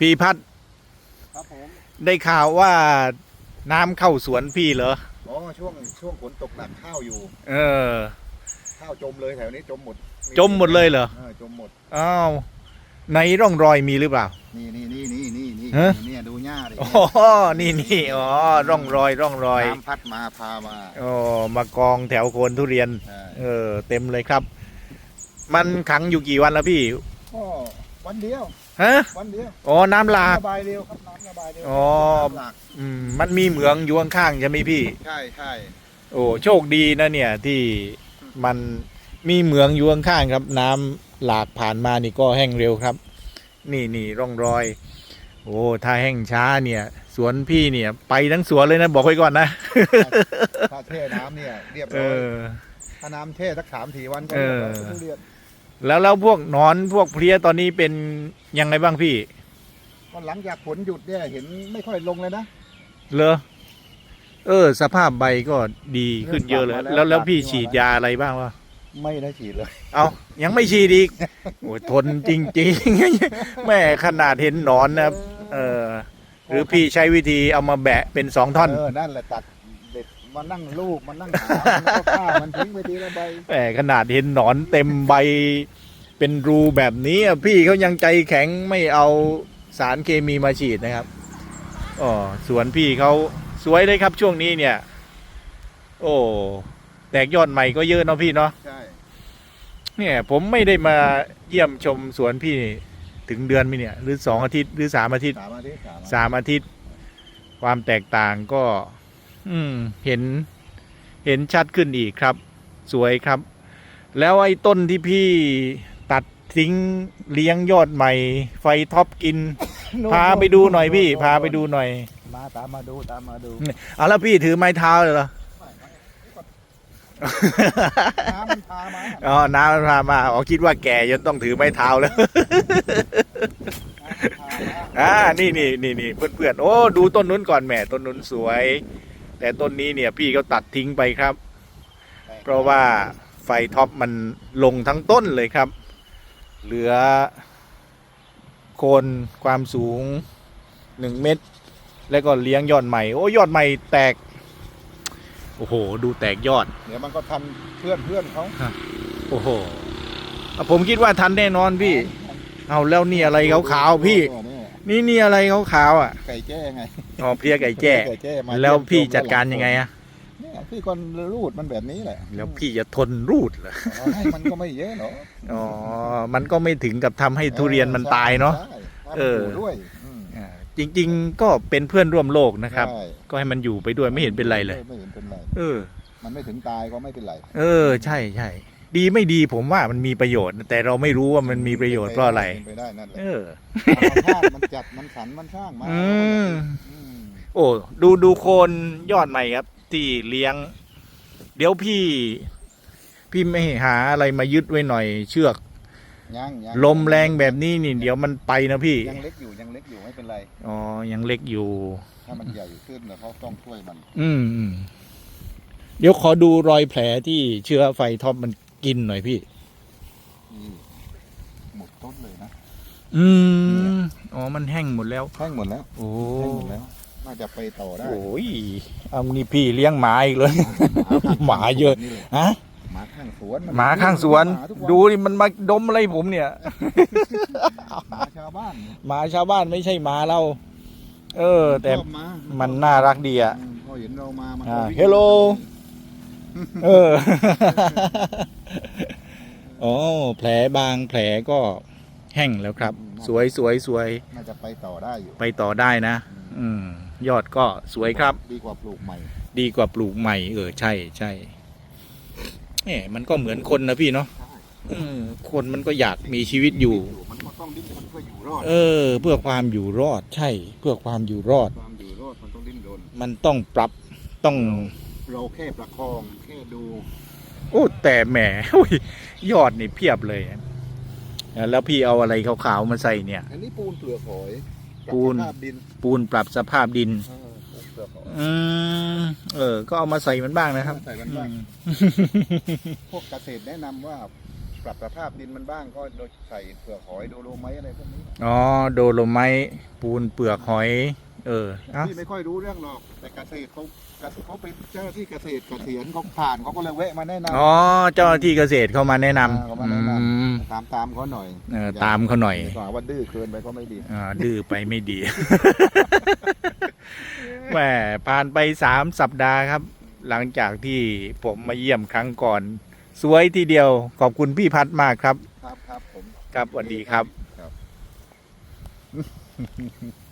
พี่พัดครับผมได้ข่าวว่าน้ำเข้าสวนพี่เหรอ อ๋อช่วงช่วงฝนตกหนักข้าวอยู่ เออ ข้าวจมเลยแถวนี้จมหมดจมหมดเลยเหรอเออจมหมดอ้าวในร่องรอยมีหรือเปล่า นี่นี่นี่นี่นี่นี่ฮะ เนี่ยดูหญ้าดิอ๋อนี่นี่อ๋อร่องรอยร่องรอยน้ำพัดมาพามาอ๋อมากองแถวโคนทุเรียน ใช่เออ เต็มเลยครับ มันขังอยู่กี่วันแล้วพี่ ก็วันเดียว ฮะวันเดียวอ๋อน้ำหลาก ระบายเร็วครับน้ำระบายเร็วอ๋อ น้ำหลากอืมมันมีเหมืองอยู่ข้างๆใช่ไหมพี่ ใช่ใช่โอ้โชคดีนะเนี่ยที่มันมีเหมืองอยู่ข้างๆครับ น้ำหลากผ่านมานี่ก็แห้งเร็วครับ นี่นี่ร่องรอย โอ้ถ้าแห้งช้าเนี่ย สวนพี่เนี่ย ไปทั้งสวนเลยนะ บอกไว้ก่อนนะ ถ้าแช่น้ำเนี่ยเรียบเอร้อยอ ถ้าน้ำแช่สักสามสี่วันก็เอเรียบอร้อยทุเรียน แล้วแล้วพวกหนอนพวกเพลี้ยตอนนี้เป็นยังไงบ้างพี่ก็หลังจากฝนหยุดเนี่ยเห็นไม่ค่อยลงเลยนะเลอเออ สภาพใบก็ดีขึ้นเยอะเลย เริ่มกลับมาแล้วแล้วแล้วพี่กลับมาฉีดยาอะไรบ้างวะไม่ได้ฉีดเลย เอายังไม่ฉีดอีกโอ้ยทนจริงๆ แม่ขนาดเห็นหนอนนะเออหรือพี่ใช้วิธีเอามาแบะเป็นสองท่อน เออ นั่นแหละตัดเด็ด มานั่งลูกมานั่งหามันก็ฆ่ามันทิ้งไปทีละใบแหมขนาดเห็นหนอนเต็มใบ เป็นรูแบบนี้อะพี่เขายังใจแข็งไม่เอาสารเคมีมาฉีดนะครับอ๋อสวนพี่เขาสวยเลยครับช่วงนี้เนี่ย โอ้แตกยอดใหม่ก็เยอะเนาะพี่เนาะใช่เนี่ย ผมไม่ได้มาเยี่ยมชมสวนพี่ถึงเดือนไหมเนี่ย หรือสองอาทิตย์หรือสามอาทิตย์สามอาทิตย์สามอาทิตย์สามอาทิตย์ความแตกต่างก็ อืม เห็น เห็นชัดขึ้นอีกครับ สวยครับ แล้วไอ้ต้นที่พี่ตัดทิ้งเลี้ยงยอดใหม่ ไฟท็อปกิน พาไปดูหน่อยพี่ พาไปดูหน่อย มาตามมาดูตามมาดูเอาแล้วพี่ถือไม้เท้าเลยเหรอน้ำมันพามาอ๋อน้ำมันพามาอ๋อคิดว่าแก่จนต้องถือไม้เท้าแล้วน้ำมันพามาอ่านี่นี่นี่นี่เพื่อนเพื่อนๆโอ้ดูต้นนู้นก่อนแหม่ต้นนู้นสวย แต่ต้นนี้เนี่ยพี่เขาตัดทิ้งไปครับ เพราะว่าไฟท็อปมันลงทั้งต้นเลยครับ เหลือโคนความสูงหนึ่งเมตร แล้วก็เลี้ยงยอดใหม่ โอ้ยอดใหม่แตก โอ้โห ดูแตกยอด เดี๋ยวมันก็ทันเพื่อนเพื่อนเขาโอ้โหอะผมคิดว่าทันแน่นอนพี่ เอาแล้วนี่อะไรขาวๆพี่เนี่ย นี่นี่อะไรขาวๆอะไก่แจ้ไงอ๋อเพลียไก่แจ้ไก่แจ้มาแล้วพี่เยี่ยมชมจัดการยังไงอะเนี่ยพี่ก็รูดมันแบบนี้แหละ แล้วพี่จะทนรูดเหรออ๋อให้มันก็ไม่เยอะหรอกอ๋อมันก็ไม่ถึงกับทำให้ทุเรียนมันตายเนาะใช่เออทำปลูกด้วยมอ่าจริง ๆ ก็เป็นเพื่อนร่วมโลกนะครับใช่ก็ให้มันอยู่ไปด้วยไม่เห็นเป็นไรเลยไม่เห็นเป็นไรเออ มันไม่ถึงตายก็ไม่เป็นไร เออ ใช่ใช่ ดีไม่ดีผมว่ามันมีประโยชน์ แต่เราไม่รู้ว่ามันมีประโยชน์เพราะอะไรเป็นไปได้นั่นแหละเออ ธรรมชาติมันจัดมันขันมันสร้างมาอืม อืมโอ้ดูดูโคนยอดใหม่ครับ ที่เลี้ยง เดี๋ยวพี่ พี่ไม่หาอะไรมายึดไว้หน่อย เชือก ยังยังลมแรงแบบนี้นี่ เดี๋ยวมันไปนะพี่ยังเล็กอยู่ยังเล็กอยู่ไม่เป็นไร อ๋อยังเล็กอยู่ ถ้ามันใหญ่ขึ้นแล้วเขาต้องช่วยมัน อืมอืมเดี๋ยวขอดูรอยแผลที่เชื้อไฟท็อปมัน กินหน่อยพี่นี่ หมดต้นเลยนะอืมอ๋อ มันแห้งหมดแล้ว แห้งหมดแล้วโอ้แห้งหมดแล้ว น่าจะไปต่อได้โอ้ยเอานี่พี่เลี้ยงหมาอีกเลย หมาเยอะนี่แหลฮะหมาข้างสวนนหมาข้างสวนหมาทุกนดูดิมันมาดมอะไรผมเนี่ยหมาชาวบ้านหมาชาวบ้านไม่ใช่หมาเรา เออ แต่ชอบมามันน่ารักดีอะอืมพอเห็นเรามามันอ่าก็วิ่ง hello เออ อ๋อแผลบางแผลก็แห้งแล้วครับ สวยสวยสวยน่าจะไปต่อได้อยู่ ไปต่อได้นะ อืม ยอดก็สวยครับ ดีกว่าปลูกใหม่ ดีกว่าปลูกใหม่ เออใช่ใช่แหมมันก็เหมือนคนนะพี่เนาะใช่อืมคนมันก็อยากมีชีวิตอยู่ มันก็ต้องดิ้นรนเพื่ออยู่รอด เออ เพื่อความอยู่รอดใช่ เพื่อความอยู่รอด ความอยู่รอดมันต้องดิ้นรน มันต้องปรับต้อง เราแค่ประคองแค่ดู โอ้ แต่แหมโอ้ยยอดนี่เพียบเลยอะแล้วพี่เอาอะไรขาวๆมาใส่เนี่ย อันนี้ปูนเปลือกหอยปูนปรับสภาพดินปูนปรับสภาพดินเออปูนเปลือกหอยอืมเออ ก็เอามาใส่มันบ้างนะครับใส่มันบ้างอืมพวกเกษตรแนะนำว่าปรับสภาพดินมันบ้างก็โดยใส่เปลือกหอยโดโลไม้อะไรพวกนี้อ๋อโดโลไมต์ปูนเปลือกหอย เออเอ้าพี่ไม่ค่อยรู้เรื่องหรอก แต่เกษตรเขาเขาเป็นเจ้าหน้าที่เกษตรเกษียณเขาผ่านเขาก็เลยแวะมาแนะนำ อ๋อเจ้าหน้าที่เกษตรเข้ามาแนะนอ่าเขามาแนะนำำอืมตามตามเขาหน่อยเออตามเขาหน่อยดีกว่าว่าดื้อเกินไปก็ไม่ดี อ่าดื้อไปไม่ดี แหมผ่านไปสามสัปดาห์ครับ หลังจากที่ผมมาเยี่ยมครั้งก่อน สวยทีเดียว ขอบคุณพี่พัดมากครับ ครับครับผมครับสวัสดีครับ ครับ